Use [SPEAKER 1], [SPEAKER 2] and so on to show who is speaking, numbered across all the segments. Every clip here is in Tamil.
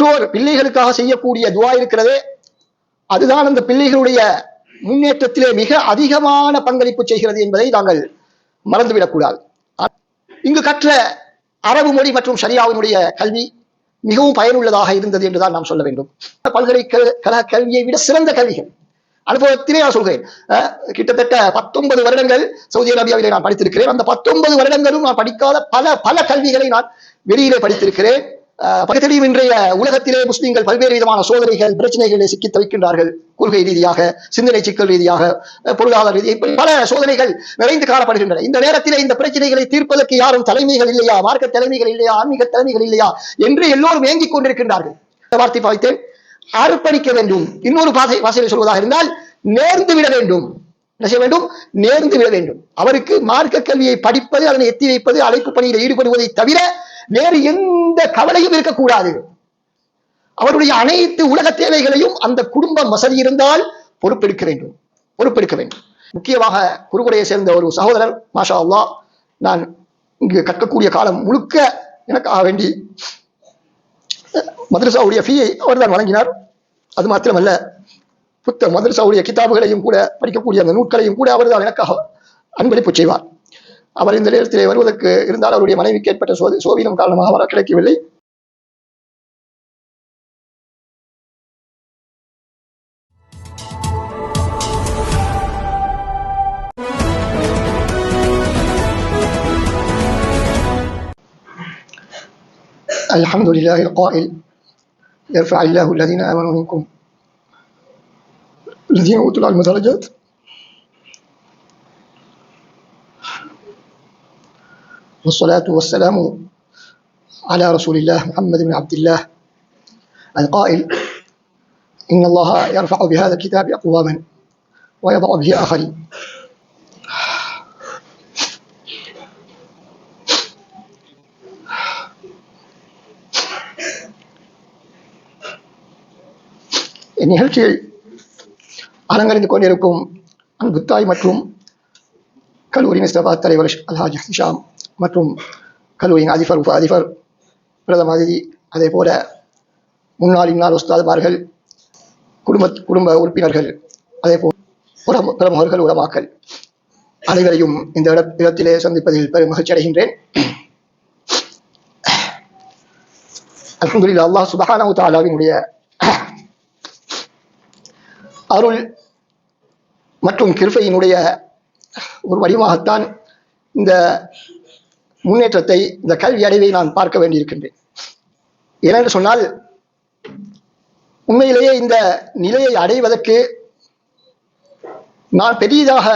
[SPEAKER 1] பெற்றோர் பிள்ளைகளுக்காக செய்யக்கூடிய துவா இருக்கிறதே. அதுதான் அந்த பிள்ளைகளுடைய முன்னேற்றத்திலே மிக அதிகமான பங்களிப்பு செய்கிறது என்பதை நாங்கள் மறந்துவிடக்கூடாது இங்கு கற்ற அரபு மொழி மற்றும் சரியாவினுடைய கல்வி மிகவும் பயனுள்ளதாக இருந்தது என்றுதான் நாம் சொல்ல வேண்டும். பல்கலைக்கழக கல்வியை விட சிறந்த கல்விகள். அனுபவத்திலே நான் சொல்கிறேன். கிட்டத்தட்ட பத்தொன்பது வருடங்கள் சவுதி அரேபியாவிலே நான் படித்திருக்கிறேன். அந்த பத்தொன்பது வருடங்களும் நான் படிக்காத பல பல கல்விகளை நான் வெளியிலே படித்திருக்கிறேன். அஹ், இன்றைய உலகத்திலே முஸ்லீம்கள் பல்வேறு விதமான சோதனைகள் பிரச்சனைகளை சிக்கி தவிக்கின்றார்கள். கொள்கை ரீதியாக சிந்தனை சிக்கல் ரீதியாக பொருளாதார ரீதியாக பல சோதனைகள் நிறைந்து காணப்படுகின்றன. இந்த நேரத்திலே இந்த பிரச்சனைகளை தீர்ப்பதற்கு யாரும் தலைமைகள் இல்லையா? மார்க்க தலைமைகள் இல்லையா? ஆன்மீக தலைமைகள் இல்லையா? என்று எல்லோரும் ஏங்கிக் கொண்டிருக்கின்றார்கள். வார்த்தை பாய்த்தேன். அர்ப்பணிக்க வேண்டும். இன்னொரு பாதை வாசலை சொல்வதாக இருந்தால் நேர்ந்து விட வேண்டும். என்ன செய்ய வேண்டும்? நேர்ந்து விட வேண்டும். அவருக்கு மார்க்க கல்வியை படிப்பது அதனை எத்தி வைப்பது அழைப்பு பணியில் ஈடுபடுவதை தவிர வேறு எந்த கவலையும் இருக்கக்கூடாது. அவருடைய அனைத்து உலக தேவைகளையும் அந்த குடும்பம் வசதி இருந்தால் பொறுப்பெடுக்க வேண்டும். பொறுப்பெடுக்க வேண்டும். முக்கியமாக குருகுடையை சேர்ந்த ஒரு சகோதரர் மாஷா அல்லா நான் இங்கு கற்கக்கூடிய காலம் முழுக்க எனக்காக வேண்டி மதரசாவுடைய ஃபீயை அவர்தான் வழங்கினார். அது மாத்திரமல்ல புத்த மதரசாவுடைய கிதாபுகளையும் கூட படிக்கக்கூடிய அந்த நூட்களையும் கூட அவர்தான் எனக்காக அன்பளிப்பு செய்வார். அவர் இந்த நேரத்திலே வருவதற்கு இருந்தால் அவருடைய மனைவிக்கு ஏற்பட்ட சோதி சோவினம் காரணமாக வர கிடைக்கவில்லை الحمد لله القائل يرفع الله الذين آمنوا منكم الذين أوتوا العلم درجات والصلاة والسلام على رسول الله محمد بن عبد الله القائل إن الله يرفع بهذا الكتاب أقواما ويضع به آخرين இந்நிகழ்ச்சியை அலங்கரிந்து கொண்டிருக்கும் அன்பு தாய் மற்றும் கல்லூரி மிஸ்தபா தலைவர் அல்ஹாஜ் ஹிஷாம் மற்றும் கல்லூரியின் அதிபர் உப அதிபர் பிரதம அதிதி அதே போல முன்னாள் இன்னார் உஸ்தாதுமார்கள் குடும்ப குடும்ப உறுப்பினர்கள் அதே போல் உரம் பிரமுகர்கள் உரமாக்கல் அனைவரையும் இந்த இட இடத்திலே சந்திப்பதில் பெரும் மகிழ்ச்சி அடைகின்றேன். அல்ஹம்துலில்லாஹ் அல்லாஹ் சுபஹானஹு தாலாவினுடைய அருள் மற்றும் கிருபையினுடைய ஒரு வடிவமாகத்தான் இந்த முன்னேற்றத்தை இந்த கல்வி அடைவை நான் பார்க்க வேண்டியிருக்கின்றேன். ஏனென்று சொன்னால் உண்மையிலேயே இந்த நிலையை அடைவதற்கு நான் பெரியதாக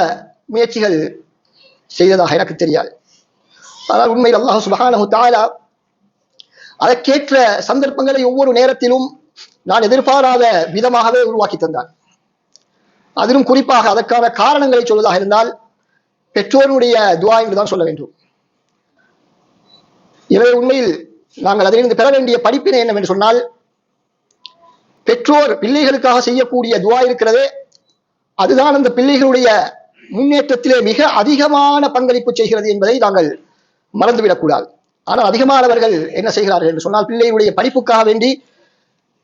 [SPEAKER 1] முயற்சிகள் செய்ததாக எனக்கு தெரியாது. ஆனால் உண்மையில் அல்லாஹ் சுபஹானஹு தஆலா அதற்கேற்ற சந்தர்ப்பங்களை ஒவ்வொரு நேரத்திலும் நான் எதிர்பாராத விதமாகவே உருவாக்கி தந்தான். அதிலும் குறிப்பாக அதற்கான காரணங்களை சொல்வதாக இருந்தால் பெற்றோருடைய துவா என்று தான் சொல்ல வேண்டும். எனவே உண்மையில் நாங்கள் அதிலிருந்து பெற வேண்டிய படிப்பினை என்னவென்று சொன்னால் பெற்றோர் பிள்ளைகளுக்காக செய்யக்கூடிய துவா இருக்கிறதே அதுதான் அந்த பிள்ளைகளுடைய முன்னேற்றத்திலே மிக அதிகமான பங்களிப்பு செய்கிறது என்பதை நாங்கள் மறந்துவிடக்கூடாது. ஆனால் அதிகமானவர்கள் என்ன செய்கிறார்கள் என்று சொன்னால் பிள்ளைகளுடைய படிப்புக்காக வேண்டி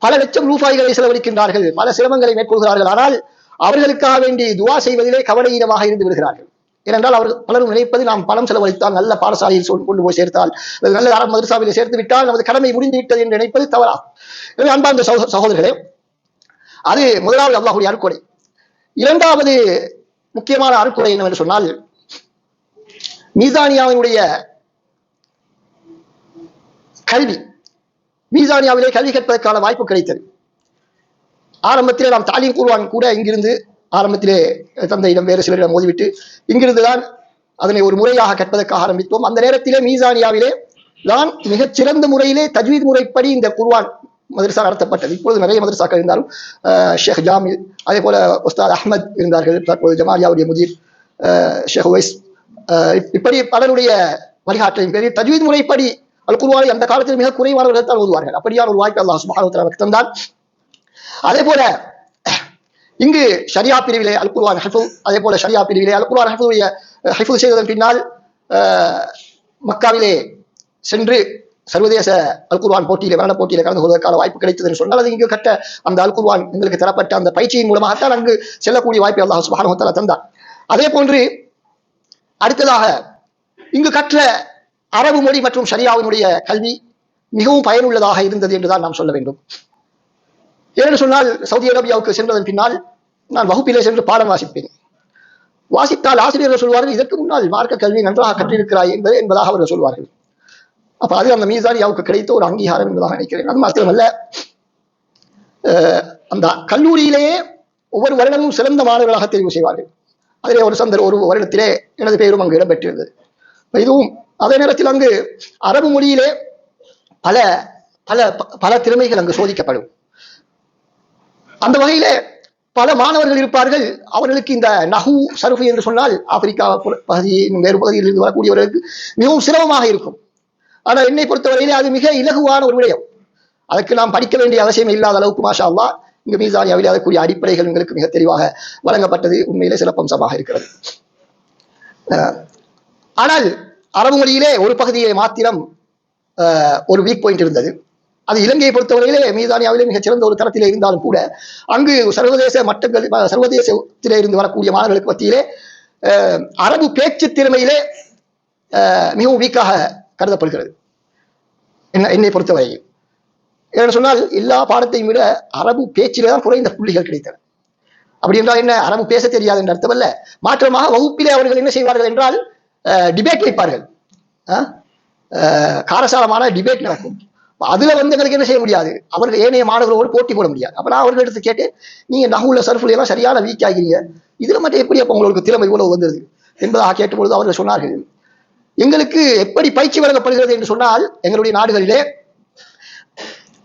[SPEAKER 1] பல லட்சம் ரூபாய்களை செலவழிக்கின்றார்கள் பல சிரமங்களை மேற்கொள்கிறார்கள். ஆனால் அவர்களுக்காக வேண்டி துவா செய்வதிலே கவலையீனமாக இருந்து விடுகிறார்கள். ஏனென்றால் அவர்கள் பலரும் நினைப்பது நாம் பணம் செலவழித்தால் நல்ல பாடசாலையில் சொல் கொண்டு போய் சேர்த்தால் நல்ல அரபு சேர்த்து விட்டால் நமது கடமை முடிந்து விட்டது என்று நினைப்பது தவறா? எனவே அன்பார்ந்த சகோதரர்களே அது முதலாவது அல்லாஹுடைய அறுக்குறை இரண்டாவது முக்கியமான அறுக்குறை என்னவென்று சொன்னால் மீசானியாவினுடைய கல்வி. மீசானியாவிலே கல்வி கற்பதற்கான வாய்ப்பு கிடைத்தது. ஆரம்பத்திலே நாம் தாலீம் கூறுவான் கூட இங்கிருந்து ஆரம்பத்திலே தந்தையிடம் வேறு சிலரிடம் மோதிவிட்டு இங்கிருந்து தான் அதனை ஒரு முறையாக கற்பதற்காக ஆரம்பித்தோம். அந்த நேரத்திலே மீசானியாவிலே தான் மிகச் சிறந்த முறையிலே தஜ்வீத் முறைப்படி இந்த குர்வான் மதரசா நடத்தப்பட்டது. இப்பொழுது நிறைய மதரசாக்கள் இருந்தாலும் ஷேக் ஜாமில் அதே போல உஸ்தாத் அஹ்மத் இருந்தார்கள் தற்போது ஜமாலியாவுடைய முதிர் அஹ், ஷேக் ஒய்ஸ் இப்- இப்படி பலருடைய வழிகாட்டலின் பேரில் தஜ்வீத் முறைப்படி அல் குர்ஆனை அந்த காலத்தில் மிக குறைவானவர்கள் தான் ஓதுவார்கள். அப்படியான ஒரு வாய்ப்பு அல்லாஹ் சுப்ஹானஹு வ அதே போல இங்கு ஷரியா பிரிவிலே அல் குர்ஆன் அதே போல ஷரியா பிரிவிலே அல் குர்ஆன் ஹிஃபுடைய ஹிஃபு செய்ததன் பின்னால் மக்காவிலே சென்று சர்வதேச அல் குர்ஆன் போட்டியிலே போட்டியில போட்டியிலே கலந்து கொள்வதற்கான வாய்ப்பு கிடைத்தது என்று சொன்னால் அது இங்கு கட்ட அந்த அல்குர்வான் எங்களுக்கு தரப்பட்ட அந்த பயிற்சியின் மூலமாகத்தான் அங்கு செல்லக்கூடிய வாய்ப்பை அல்லாஹ் சுப்ஹானஹு தந்தார். அதே போன்று அடுத்ததாக இங்கு கற்ற அரபு மொழி மற்றும் ஷரியாவினுடைய கல்வி மிகவும் பயனுள்ளதாக இருந்தது என்றுதான் நாம் சொல்ல வேண்டும். ஏனென்று சொன்னால் சவுதி அரேபியாவுக்கு சென்றதன் பின்னால் நான் வகுப்பிலே சென்று பாடம் வாசிப்பேன். வாசித்தால் ஆசிரியர்கள் சொல்வார்கள் இதற்கு முன்னால் மார்க்க கல்வி நன்றாக கற்றிருக்கிறாய் என்பது என்பதாக அவர்கள் சொல்வார்கள். அப்ப அது அந்த மீசானியாவுக்கு கிடைத்த ஒரு அங்கீகாரம் என்பதாக நினைக்கிறேன். அது மாத்திரமல்ல அந்த கல்லூரியிலேயே ஒவ்வொரு வருடமும் சிறந்த மாணவர்களாக தெரிவு செய்வார்கள். அதிலே ஒரு சந்தர் ஒரு வருடத்திலே எனது பெயரும் அங்கு இடம்பெற்றிருந்தது. இதுவும் அதே நேரத்தில் அங்கு அரபு மொழியிலே பல பல பல திறமைகள் அங்கு சோதிக்கப்படும். அந்த வகையிலே பல மாணவர்கள் இருப்பார்கள். அவர்களுக்கு இந்த நஹு சருஃபு என்று சொன்னால் ஆப்பிரிக்கா புற- பகுதி வேறு பகுதியில் இருந்து வரக்கூடியவர்களுக்கு மிகவும் சிரமமாக இருக்கும். ஆனால் என்னை பொறுத்தவரையிலே அது மிக இலகுவான ஒரு விடயம். அதற்கு நாம் படிக்க வேண்டிய அவசியம் இல்லாத அளவுக்கு மாஷா அல்லா இங்கு மீசானியாவில் அதற்குரிய அடிப்படைகள் எங்களுக்கு மிக தெளிவாக வழங்கப்பட்டது. உண்மையிலே சிறப்பம்சமாக இருக்கிறது. அஹ், ஆனால் அரபு மொழியிலே ஒரு பகுதியை மாத்திரம் ஒரு வீக் பாயிண்ட் இருந்தது. அது இலங்கையை பொறுத்தவரையிலே மீதானியாவிலே மிகச் சிறந்த ஒரு தரத்திலே இருந்தாலும் கூட அங்கு சர்வதேச மட்டங்கள் சர்வதேசத்திலே இருந்து வரக்கூடிய மாணவர்களுக்கு மத்தியிலே அரபு பேச்சு திறமையிலே மிகவும் வீக்காக கருதப்படுகிறது. என்ன என்னை பொறுத்தவரை. ஏன்னு சொன்னால் எல்லா பாடத்தையும் விட அரபு பேச்சிலே தான் குறைந்த புள்ளிகள் கிடைத்தன. அப்படி என்றால் என்ன? அரபு பேச தெரியாது என்ற அர்த்தமல்ல மாற்றமாக வகுப்பிலே அவர்கள் என்ன செய்வார்கள் என்றால் டிபேட் வைப்பார்கள் காரசாரமான டிபேட் நடக்கும். அதுல வந்து எங்களுக்கு என்ன செய்ய முடியாது? அவர்கள் ஏனைய மாணவர்களோடு போட்டி போட முடியாது. அப்ப நான் அவர்கள் எடுத்து கேட்டு நீங்க நகுல சர்ஃபுல எல்லாம் சரியான வீக் ஆகிறீங்க இதுல மட்டும் எப்படி அப்ப உங்களுக்கு திறமை இவ்வளவு வந்தது என்பதாக கேட்டபொழுது அவர்கள் சொன்னார்கள் எங்களுக்கு எப்படி பயிற்சி வழங்கப்படுகிறது? என்று சொன்னால் எங்களுடைய நாடுகளிலே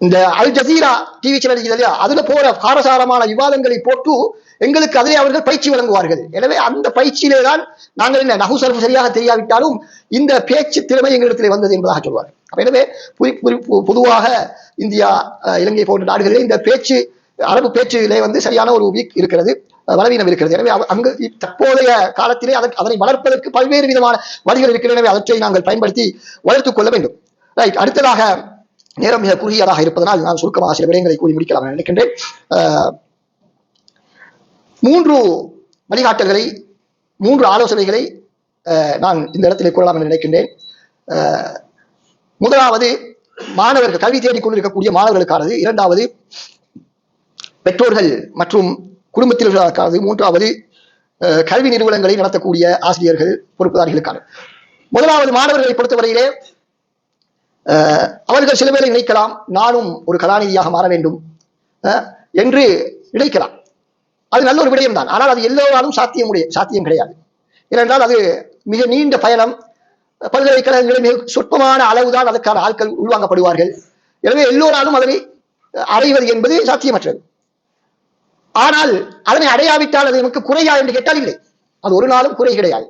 [SPEAKER 1] இந்த அல் ஜசீரா டிவி சேனல் இல்லையா? அதுல போற காரசாரமான விவாதங்களை போட்டு எங்களுக்கு அதிலே அவர்கள் பயிற்சி வழங்குவார்கள். எனவே அந்த பயிற்சியிலே தான் நாங்கள் என்ன நகு சரியாக தெரியாவிட்டாலும் இந்த பேச்சு திறமை எங்களிடத்திலே வந்தது என்பதாக சொல்வார் எனவே பொதுவாக இந்தியா அஹ், இலங்கை போன்ற நாடுகளிலே இந்த பேச்சு அரபு பேச்சிலே வந்து சரியான ஒரு வீக் இருக்கிறது அஹ், பலவீனம் இருக்கிறது. எனவே அங்கு தற்போதைய காலத்திலே அதற்கு அதனை வளர்ப்பதற்கு பல்வேறு விதமான வழிகள் இருக்கிறது எனவே அவற்றை நாங்கள் பயன்படுத்தி வளர்த்துக் கொள்ள வேண்டும். ரைட் அடுத்ததாக நேரம் மிக குறுகியதாக இருப்பதனால் நான் சுருக்கமாக சில விடயங்களை கூறி முடிக்கலாம் நினைக்கின்றேன். மூன்று வழிகாட்டல்களை மூன்று ஆலோசனைகளை நான் இந்த இடத்திலே கூறலாம் என நினைக்கின்றேன். முதலாவது மாணவர்கள் கல்வி தேடிக் கொண்டிருக்கக்கூடிய மாணவர்களுக்கானது. இரண்டாவது பெற்றோர்கள் மற்றும் குடும்பத்தினர்களுக்கானது. மூன்றாவது கல்வி நிறுவனங்களை நடத்தக்கூடிய ஆசிரியர்கள் பொறுப்புதாரிகளுக்கான. முதலாவது மாணவர்களை பொறுத்தவரையிலே அவர்கள் சில பேரை நினைக்கலாம் நானும் ஒரு கலாநிதியாக மாற வேண்டும் என்று நினைக்கலாம். அது நல்ல ஒரு விடயம் தான் ஆனால் அது எல்லோராலும் சாத்தியம் முடிய சாத்தியம் கிடையாது. ஏனென்றால் அது மிக நீண்ட பயணம். பல்கலைக்கழகங்களில் மிக சொற்பமான அளவுதான் அதற்கான ஆட்கள் உள்வாங்கப்படுவார்கள். எனவே எல்லோராலும் அதனை அடைவது என்பது சாத்தியமற்றது. ஆனால் அதனை அடையாவிட்டால் அது நமக்கு குறையா என்று கேட்டால் இல்லை. அது ஒரு நாளும் குறை கிடையாது.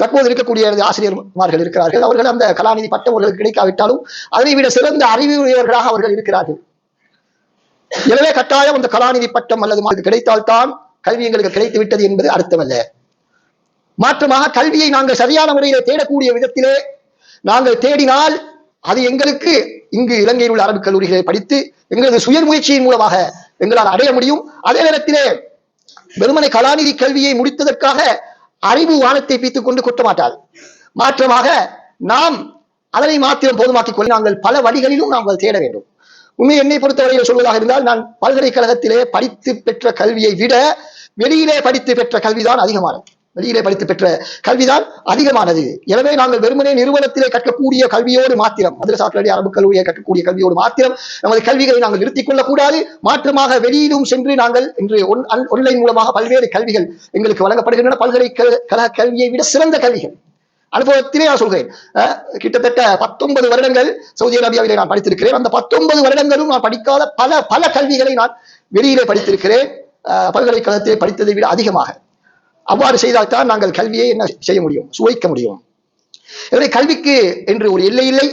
[SPEAKER 1] தற்போது இருக்கக்கூடிய ஆசிரியர்மார்கள் இருக்கிறார்கள். அவர்கள் அந்த கலாநிதி பட்டம் அவர்களுக்கு கிடைக்காவிட்டாலும் அதனை விட சிறந்த அறிவுடையவர்களாக அவர்கள் இருக்கிறார்கள். எனவே கட்டாயம் அந்த கலாநிதி பட்டம் அல்லது மார்க்கு கிடைத்தால்தான் கல்வி எங்களுக்கு கிடைத்து விட்டது என்பது அர்த்தமல்ல மாற்றமாக கல்வியை நாங்கள் சரியான முறையிலே தேடக்கூடிய விதத்திலே நாங்கள் தேடினால் அது எங்களுக்கு இங்கு இலங்கையில் உள்ள அரபு கல்லூரிகளை படித்து எங்களது சுய முயற்சியின் மூலமாக எங்களால் அடைய முடியும். அதே நேரத்திலே வெறுமனை கலாநிதி கல்வியை முடித்ததற்காக அறிவு வானத்தை பீத்துக் கொண்டு கொட்ட மாட்டார். மாற்றமாக நாம் அதனை மாத்திரம் போதுமாக்கிக் கொள்ள நாங்கள் பல வழிகளிலும் நாங்கள் தேட வேண்டும். உண்மை என்னை பொறுத்தவரையில் சொல்வதாக இருந்தால் நான் பல்கலைக்கழகத்திலே படித்து பெற்ற கல்வியை விட வெளியிலே படித்து பெற்ற கல்விதான் அதிகமானது. வெளியிலே படித்து பெற்ற கல்விதான் அதிகமானது. எனவே நாங்கள் வெறுமனே நிறுவனத்திலே கற்கக்கூடிய கல்வியோடு மாத்திரம் மதுரசாக்களடி அரபு கல்லூரியை கற்கக்கூடிய கல்வியோடு மாத்திரம் நமது கல்விகளை நாங்கள் நிறுத்திக் கொள்ளக்கூடாது மாற்றமாக வெளியிலும் சென்று நாங்கள் இன்று ஒன்லைன் மூலமாக பல்வேறு கல்விகள் எங்களுக்கு வழங்கப்படுகின்றன. பல்கலைக்கழக கல்வியை விட சிறந்த கல்விகள். அனுபவத்திலே நான் சொல்கிறேன் கிட்டத்தட்ட பத்தொன்பது வருடங்கள் சவுதி அரேபியாவிலே நான் படித்திருக்கிறேன். அந்த பத்தொன்பது வருடங்களும் நான் படிக்காத பல பல கல்விகளை நான் வெளியிலே படித்திருக்கிறேன். பல்கலைக்கழகத்திலே படித்ததை விட அதிகமாக. அவ்வாறு செய்தால்தான் நாங்கள் கல்வியை என்ன செய்ய முடியும்? சுவைக்க முடியும். எனவே கல்விக்கு என்று ஒரு எல்லை இல்லை.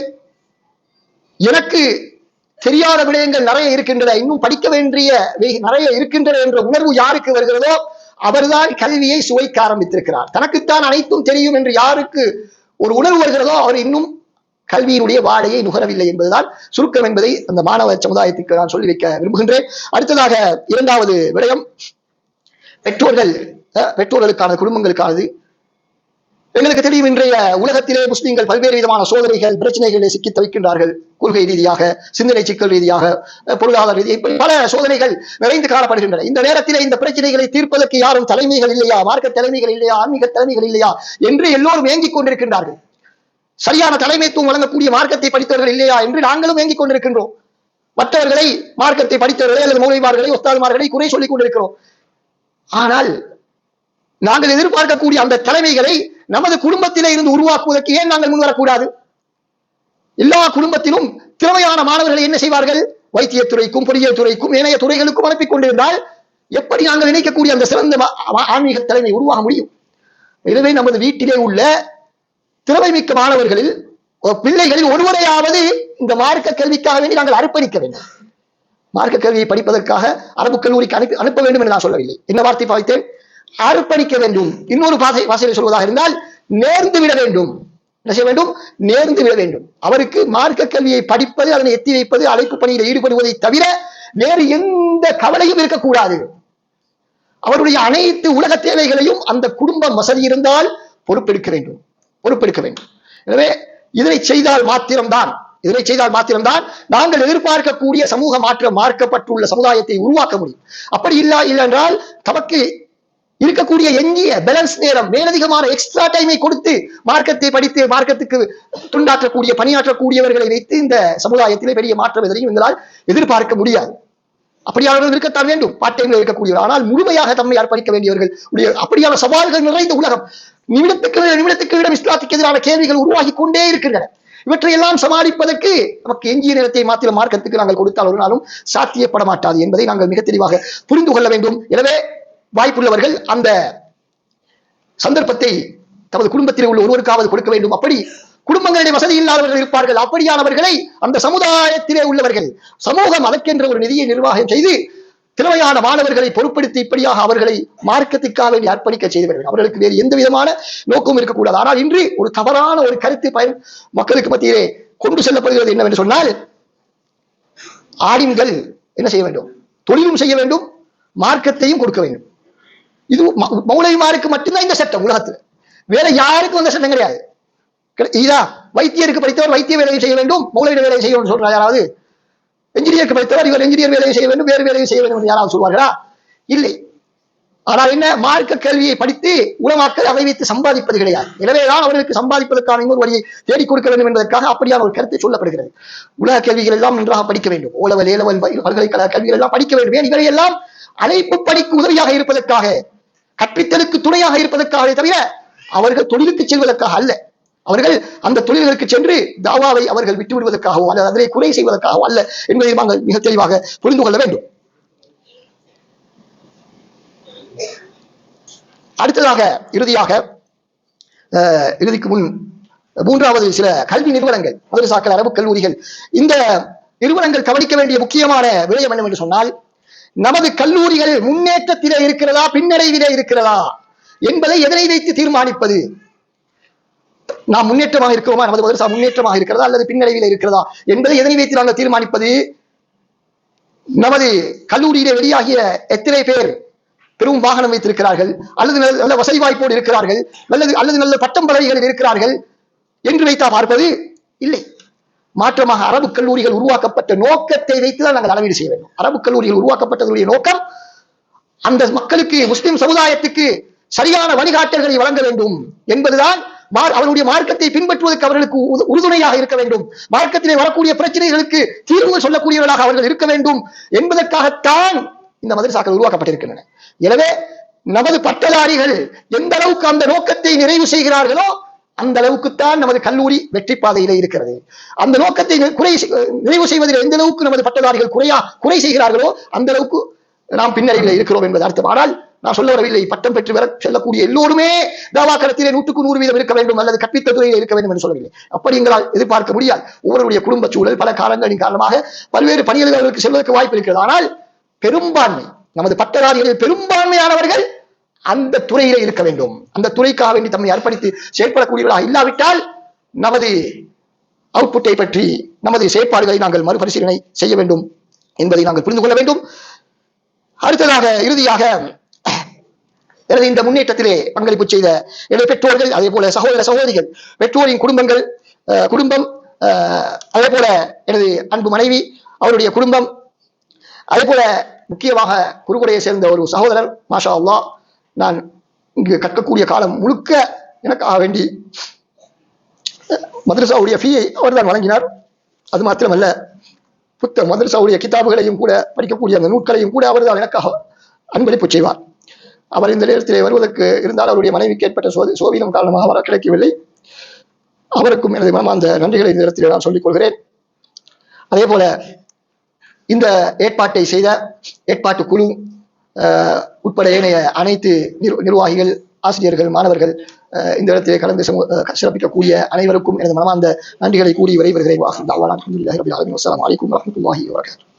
[SPEAKER 1] எனக்கு தெரியாத விடயங்கள் நிறைய இருக்கின்றன. இன்னும் படிக்க வேண்டிய நிறைய இருக்கின்றன என்ற உணர்வு யாருக்கு வருகிறதோ அவர்தான் கல்வியை சுவைக்க ஆரம்பித்திருக்கிறார். தனக்குத்தான் அனைத்தும் தெரியும் என்று யாருக்கு ஒரு உணர்வு வருகிறதோ அவர் இன்னும் கல்வியினுடைய வாடையை நுகரவில்லை என்பதுதான் சுருக்கம் என்பதை அந்த மாணவ சமுதாயத்திற்கு நான் சொல்லி வைக்க விரும்புகின்றேன். அடுத்ததாக இரண்டாவது விடயம் பெற்றோர்கள் அஹ், பெற்றோர்களுக்கான குடும்பங்களுக்கானது. எங்களுக்கு தெரியும் இன்றைய உலகத்திலே முஸ்லீம்கள் பல்வேறு விதமான சோதனைகள் பிரச்சனைகளை சிக்கி தவிக்கின்றார்கள். கொள்கை ரீதியாக சிந்தனை சிக்கல் ரீதியாக பொருளாதார ரீதியாக பல சோதனைகள் நிறைந்து காணப்படுகின்றன. இந்த நேரத்திலே இந்த பிரச்சனைகளை தீர்ப்பதற்கு யாரும் தலைமைகள் இல்லையா? மார்க்க தலைமைகள் இல்லையா? ஆன்மீக தலைமைகள் இல்லையா? என்று எல்லோரும் ஏங்கிக் கொண்டிருக்கின்றார்கள். சரியான தலைமைத்துவம் வழங்கக்கூடிய மார்க்கத்தை படித்தவர்கள் இல்லையா என்று நாங்களும் ஏங்கிக் கொண்டிருக்கின்றோம். மற்றவர்களை மார்க்கத்தை படித்தவர்களை அல்லது மௌலிமார்களை ஒத்தாதுமார்களை குறை சொல்லிக் கொண்டிருக்கிறோம். ஆனால் நாங்கள் எதிர்பார்க்கக்கூடிய அந்த தலைமைகளை நமது குடும்பத்திலே இருந்து உருவாக்குவதற்கு ஏன் நாங்கள் முன்வரக்கூடாது? எல்லா குடும்பத்திலும் திறமையான மாணவர்களை என்ன செய்வார்கள்? வைத்தியத்துறைக்கும் பொறியியல் துறைக்கும் ஏனைய துறைகளுக்கும் அனுப்பிக் கொண்டிருந்தால் எப்படி நாங்கள் நினைக்கக்கூடிய அந்த சிறந்த ஆன்மீக தலைமை உருவாக முடியும்? எனவே நமது வீட்டிலே உள்ள திறமை மிக்க மாணவர்களில் பிள்ளைகளில் ஒருவரையாவது இந்த மார்க்க கல்விக்காக வேண்டி நாங்கள் அர்ப்பணிக்க வேண்டும். மார்க்க கல்வியை படிப்பதற்காக அரபு கல்லூரிக்கு அனுப்பி அனுப்ப வேண்டும் என்று நான் சொல்லவில்லை. என்ன வார்த்தை பாவித்தேன்? அர்ப்பணிக்க வேண்டும். இன்னொரு பாசை வாசலை சொல்வதாக இருந்தால் நேர்ந்து விட வேண்டும். என்ன செய்ய வேண்டும்? நேர்ந்து விட வேண்டும். அவருக்கு மார்க்க கல்வியை படிப்பது அதனை எத்தி வைப்பது அழைப்பு பணியில் ஈடுபடுவதை தவிர வேறு எந்த கவலையும் இருக்கக்கூடாது. அவருடைய அனைத்து உலக தேவைகளையும் அந்த குடும்பம் வசதி இருந்தால் பொறுப்பெடுக்க வேண்டும். பொறுப்பெடுக்க வேண்டும். எனவே இதனை செய்தால் மாத்திரம்தான். இதனை செய்தால் மாத்திரம்தான் நாங்கள் எதிர்பார்க்கக்கூடிய சமூக மாற்றம் மார்க்கப்பட்டுள்ள சமுதாயத்தை உருவாக்க முடியும். அப்படி இல்லா இல்லை என்றால் தமக்கு இருக்கக்கூடிய எஞ்சிய பேலன்ஸ் நேரம் மேலதிகமான எக்ஸ்ட்ரா டைமை கொடுத்து மார்க்கத்தை படித்து மார்க்கத்துக்கு துண்டாற்றக்கூடிய பணியாற்றக்கூடியவர்களை வைத்து இந்த சமுதாயத்திலே பெரிய மாற்றம் எதிரையும் எங்களால் எதிர்பார்க்க முடியாது. அப்படியானவர்கள் இருக்கத்தான் வேண்டும். பார்ட் டைம்ல இருக்கக்கூடியவர். ஆனால் முழுமையாக தம்மை அர்ப்பணிக்க வேண்டியவர்கள் உடைய அப்படியான சவால்கள் நிறைந்த உலகம் நிமிடத்துக்கு நிமிடத்துக்கு இடம் இஸ்லாத்துக்கு எதிரான கேள்விகள் உருவாகி கொண்டே இருக்கின்றன. இவற்றையெல்லாம் சமாளிப்பதற்கு நமக்கு எஞ்சிய நேரத்தை மாத்திர மார்க்கத்துக்கு நாங்கள் கொடுத்தால் ஒரு நாளும் சாத்தியப்பட மாட்டாது என்பதை நாங்கள் மிக தெளிவாக புரிந்து கொள்ள வேண்டும். எனவே வாய்ப்புள்ளவர்கள் அந்த சந்தர்ப்பத்தை தமது குடும்பத்தில் உள்ள ஒருவருக்காவது கொடுக்க வேண்டும். அப்படி குடும்பங்களிடையே வசதி இல்லாதவர்கள் இருப்பார்கள். அப்படியானவர்களை அந்த சமுதாயத்திலே உள்ளவர்கள் சமூகம் அதற்கென்ற ஒரு நிதியை நிர்வாகம் செய்து திறமையான மாணவர்களை பொறுப்படுத்தி இப்படியாக அவர்களை மார்க்கத்திற்காக வேண்டி அர்ப்பணிக்க செய்தவர்கள். அவர்களுக்கு வேறு எந்த விதமான நோக்கமும் இருக்கக்கூடாது. ஆனால் இன்று ஒரு தவறான ஒரு கருத்து பயன் மக்களுக்கு மத்தியிலே கொண்டு செல்லப்படுகிறது என்னவென்று சொன்னால் ஆடிம்கள் என்ன செய்ய வேண்டும்? தொழிலும் செய்ய வேண்டும் மார்க்கத்தையும் கொடுக்க வேண்டும். இது மௌலவிமாருக்கு மட்டும்தான் இந்த சட்டம் உலகத்துல. வேற யாருக்கும் அந்த சட்டம் கிடையாது. இதா வைத்தியருக்கு படித்தவர் வைத்திய வேலையை செய்ய வேண்டும் மௌலவி வேலையை செய்ய வேண்டும் சொல்றார் யாராவது. என்ஜினியருக்கு படித்தவர் இவர் என்ஜினியர் வேலையை செய்ய வேண்டும் வேறு வேலையை செய்ய வேண்டும் என்று யாராவது சொல்வார்களா? இல்லை. ஆனால் என்ன? மார்க்க கேள்வியை படித்து உலமாக்கள் அதை வைத்து சம்பாதிப்பது கிடையாது. எனவேதான் அவர்களுக்கு சம்பாதிப்பதற்கான இன்னொரு வழியை தேடிக் கொடுக்க வேண்டும் என்பதற்காக அப்படியான ஒரு கருத்து சொல்லப்படுகிறது. உலக கல்விகள் எல்லாம் நன்றாக படிக்க வேண்டும். ஓலவல் ஏலவல் பல்கலைக்கழக கல்விகள் எல்லாம் படிக்க வேண்டும். ஏன்? இவரையெல்லாம் எல்லாம் அழைப்பு படிக்கு உதவியாக இருப்பதற்காக கற்பித்தலுக்கு துணையாக இருப்பதற்காக தவிர அவர்கள் தொழிலுக்கு செல்வதற்காக அல்ல. அவர்கள் அந்த தொழில்களுக்கு சென்று தாவாவை அவர்கள் விட்டு விடுவதற்காகவோ அல்லது அதனை குறை செய்வதற்காகவோ அல்ல என்பதை நாங்கள் மிக தெளிவாக புரிந்து கொள்ள வேண்டும். அடுத்ததாக இறுதியாக அஹ், இறுதிக்கு முன் மூன்றாவது சில கல்வி நிறுவனங்கள் மதரசாக்கள் அரபு கல்லூரிகள். இந்த நிறுவனங்கள் கவனிக்க வேண்டிய முக்கியமான விடயம் என்னவென்று சொன்னால் நமது கல்லூரிகள் முன்னேற்றத்திலே இருக்கிறதா பின்னடைவிலே இருக்கிறதா என்பதை எதனை வைத்து தீர்மானிப்பது. நாம் முன்னேற்றமாக இருக்கிறோமா நமது மதரசா முன்னேற்றமாக இருக்கிறதா அல்லது பின்னடைவில் இருக்கிறதா என்பதை எதனை வைத்து நாங்கள் தீர்மானிப்பது. நமது கல்லூரியிலே வெளியாகிய எத்தனை பேர் பெரும் வாகனம் வைத்திருக்கிறார்கள் அல்லது நல்ல நல்ல வசதி வாய்ப்போடு இருக்கிறார்கள் அல்லது அல்லது நல்ல பட்டம் பதவிகளில் இருக்கிறார்கள் என்று வைத்தா பார்ப்பது இல்லை. மாற்றமாக அரபு கல்லூரிகள் உருவாக்கப்பட்ட நோக்கத்தை வைத்துதான் நாங்கள் அளவீடு செய்ய வேண்டும். அரபு கல்லூரிகள் உருவாக்கப்பட்டதுடைய நோக்கம் அந்த மக்களுக்கு முஸ்லிம் சமுதாயத்துக்கு சரியான வழிகாட்டல்களை வழங்க வேண்டும் என்பதுதான் அவருடைய மார்க்கத்தை பின்பற்றுவதற்கு அவர்களுக்கு உறுதுணையாக இருக்க வேண்டும். மார்க்கத்திலே வரக்கூடிய பிரச்சனைகளுக்கு தீர்வுகள் சொல்லக்கூடியவர்களாக அவர்கள் இருக்க வேண்டும் என்பதற்காகத்தான் இந்த மதரசாக்கள் உருவாக்கப்பட்டிருக்கின்றன. எனவே நமது பட்டதாரிகள் எந்த அளவுக்கு அந்த நோக்கத்தை நிறைவு செய்கிறார்களோ அந்த அளவுக்குத்தான் நமது கல்லூரி வெற்றி பாதையிலே இருக்கிறது. அந்த நோக்கத்தை குறை செய்- நிறைவு செய்வதில் எந்த அளவுக்கு நமது பட்டதாரிகள் குறையா குறை செய்கிறார்களோ அந்த அளவுக்கு நாம் பின்னடைவில் இருக்கிறோம் என்பது அர்த்தம். ஆனால் நான் சொல்ல வரவில்லை. பட்டம் பெற்று வர செல்லக்கூடிய எல்லோருமே தாவாக்கரத்திலே நூற்றுக்கு நூறு வீதம் இருக்க வேண்டும் அல்லது கற்பித்த துறையில் இருக்க வேண்டும் என்று சொல்லவில்லை. அப்படி எங்களால் எதிர்பார்க்க முடியாது. ஒவ்வொருடைய குடும்ப சூழல் பல காரணங்களின் காரணமாக பல்வேறு பணியாளர்களுக்கு செல்வதற்கு வாய்ப்பு இருக்கிறது. ஆனால் பெரும்பான்மை நமது பட்டதாரிகளில் பெரும்பான்மையானவர்கள் அந்த துறையிலே இருக்க வேண்டும். அந்த துறைக்காக வேண்டி தம்மை அர்ப்பணித்து செயல்படக்கூடியவர்களாக இல்லாவிட்டால் நமது அவுட்புட்டை பற்றி நமது செயற்பாடுகளை நாங்கள் மறுபரிசீலனை செய்ய வேண்டும் என்பதை நாங்கள் புரிந்து கொள்ள வேண்டும். அடுத்ததாக இறுதியாக எனது இந்த முன்னேற்றத்திலே பங்களிப்பு செய்த எனது பெற்றோர்கள் அதே போல சகோதர சகோதரிகள் பெற்றோரின் குடும்பங்கள் அஹ், குடும்பம் அதே போல எனது அன்பு மனைவி அவருடைய குடும்பம் அதே போல முக்கியமாக குருகுடையை சேர்ந்த ஒரு சகோதரர் மாஷா அல்லாஹ் நான் இங்கு கற்கக்கூடிய காலம் முழுக்க எனக்கு ஆக வேண்டி மதரசாவுடைய ஃபீயை அவர்தான் வழங்கினார். அது மாத்திரமல்ல புத்த மதரசாவுடைய கிதாபுகளையும் கூட படிக்கக்கூடிய அந்த நூல்களையும் கூட அவர்தான் எனக்காக அன்பளிப்பு செய்வார். அவர் இந்த நேரத்திலே வருவதற்கு இருந்தால் அவருடைய மனைவிக்கு ஏற்பட்ட சோதி சோதீனம் காரணமாக வர கிடைக்கவில்லை. அவருக்கும் எனது மனமார்ந்த நன்றிகளை இந்த நேரத்தில் நான் சொல்லிக் கொள்கிறேன். அதே போல இந்த ஏற்பாட்டை செய்த ஏற்பாட்டு குழு உட்பட ஏனைய அனைத்து நிர்வாகிகள் ஆசிரியர்கள் மாணவர்கள் இந்த இடத்திலே கலந்து சிறப்பிக்கக்கூடிய அனைவருக்கும் எனது மனமார்ந்த நன்றிகளை கூறி விரைவுகிறேன் வாசல் அலமதுல்லாஹி ரபில் ஆலமீன். வஸ்ஸலாமு அலைக்கும் வரஹ்மத்துல்லாஹி வபரகாத்துஹு.